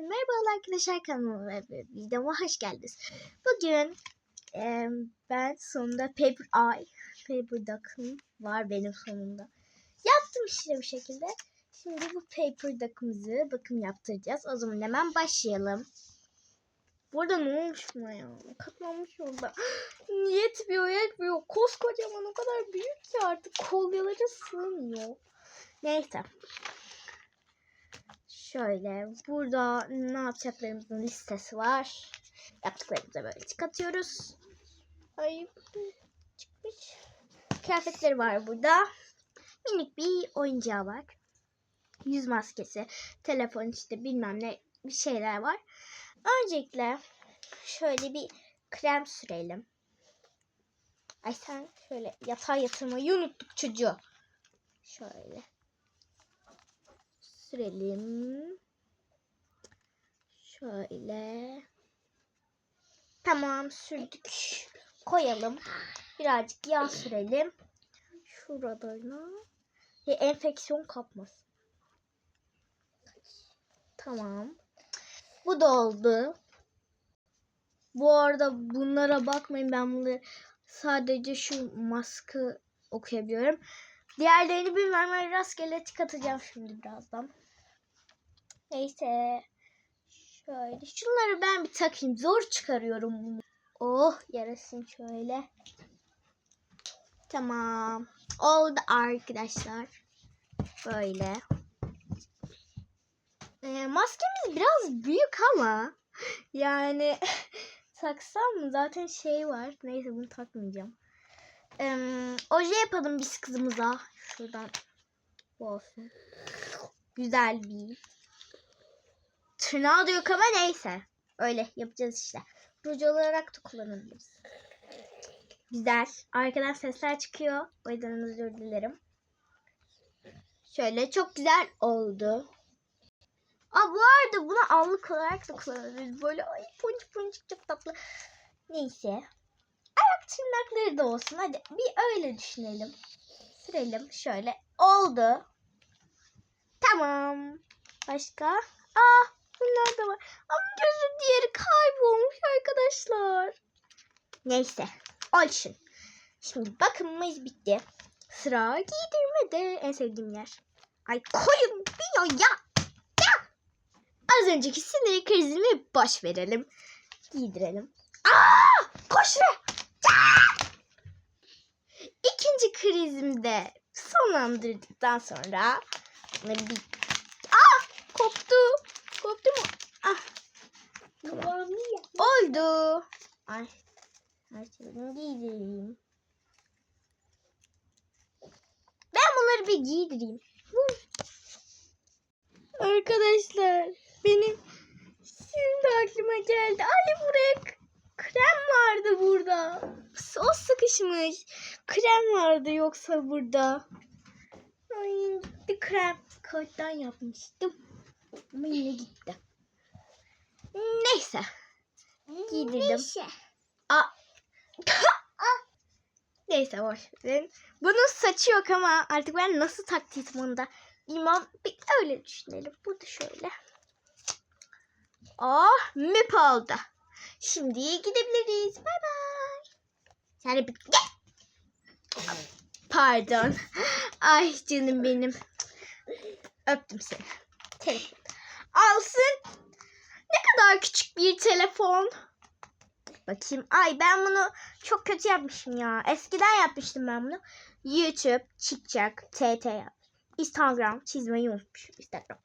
Merhaba arkadaşlar kanalıma ve videoma hoş geldiniz. Bugün e, ben sonunda Paper Eye, Paper Duck'ım var benim sonunda. Yaptım işte bu şekilde. Şimdi bu Paper Duck'ımızı bakım yaptıracağız. O zaman hemen başlayalım. Burada ne olmuş buna ya? Katlanmış orada. Yetmiyor yetmiyor. Koskocaman o kadar büyük ki artık kolyaları sığmıyor. Neyse. Şöyle burada ne yapacaklarımızın listesi var. Yaptıklarımıza böyle tık atıyoruz. Ay çıkmış. Kıyafetleri var burada. Minik bir oyuncağı var. Yüz maskesi, telefon işte bilmem ne bir şeyler var. Öncelikle şöyle bir krem sürelim. Ay sen şöyle yatağa yatırmayı unuttuk çocuğu. Şöyle sürelim. Şöyle. Tamam sürdük. Koyalım. Birazcık yağ sürelim. Şuralarına. Ya, enfeksiyon kapmasın. Tamam. Bu da oldu. Bu arada bunlara bakmayın ben bunları sadece şu maskı okuyabiliyorum. Diğerlerini bilmem rastgele tık atacağım şimdi birazdan. Neyse. Şöyle. Şunları ben bir takayım. Zor çıkarıyorum bunu. Oh yarasın şöyle. Tamam. Oldu arkadaşlar. Böyle. Ee, maskemiz biraz büyük ama yani taksam? Zaten şey var. Neyse bunu takmayacağım. Ee, oje yapalım biz kızımıza. Şuradan bu olsun. Güzel bir. Tırnağı da yok ama neyse. Öyle yapacağız işte. Ruj olarak da kullanabiliriz. Güzel. Arkadan sesler çıkıyor. O yüzden özür dilerim. Şöyle çok güzel oldu. Aa bu arada bunu allık olarak da kullanabiliriz. Böyle ay poncuk poncuk çok tatlı. Neyse. Ayak tırnakları da olsun. Hadi bir öyle düşünelim. Sürelim şöyle. Oldu. Tamam. Başka? Aa da var. Ama gözü diğeri kaybolmuş arkadaşlar. Neyse. Olsun. Şimdi bakımımız bitti. Sıra giydirmede. En sevdiğim yer. Ay koyun diyor ya. Ya. Az önceki sinir krizimi boş verelim. Giydirelim. Aa! Koş be. İkinci krizimde sonlandırdıktan sonra bir... Aa! Koptu. Koptu mu? Ah. Oldu. Ay. Şeyini giydireyim. Ben bunları bir giydireyim. Arkadaşlar benim şimdi aklıma geldi. Ay buraya krem vardı burada. O sıkışmış. Krem vardı yoksa burada. Ay krem. Kağıttan yapmıştım. Ama yine gitti. Neyse. Giydirdim. Aa. Neyse boş verin. Bunun saçı yok ama artık ben nasıl taktiğim onu da bilmem. Bir öyle düşünelim. Burada şöyle. Oh müp oldu. Şimdi gidebiliriz. Bay bay. Sen de bir. Pardon. Ay canım benim. Öptüm seni. Telefon. Alsın. Ne kadar küçük bir telefon. Bakayım. Ay ben bunu çok kötü yapmışım ya. Eskiden yapmıştım ben bunu. YouTube, TikTok, TT. Instagram çizmeyi unutmuşum. Instagram.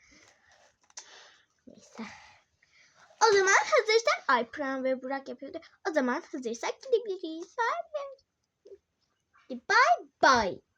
Neyse. O zaman hazırsak Ay Pram ve Burak yapıyordu. O zaman hazırsak gidebiliriz. Bye. Bye bye.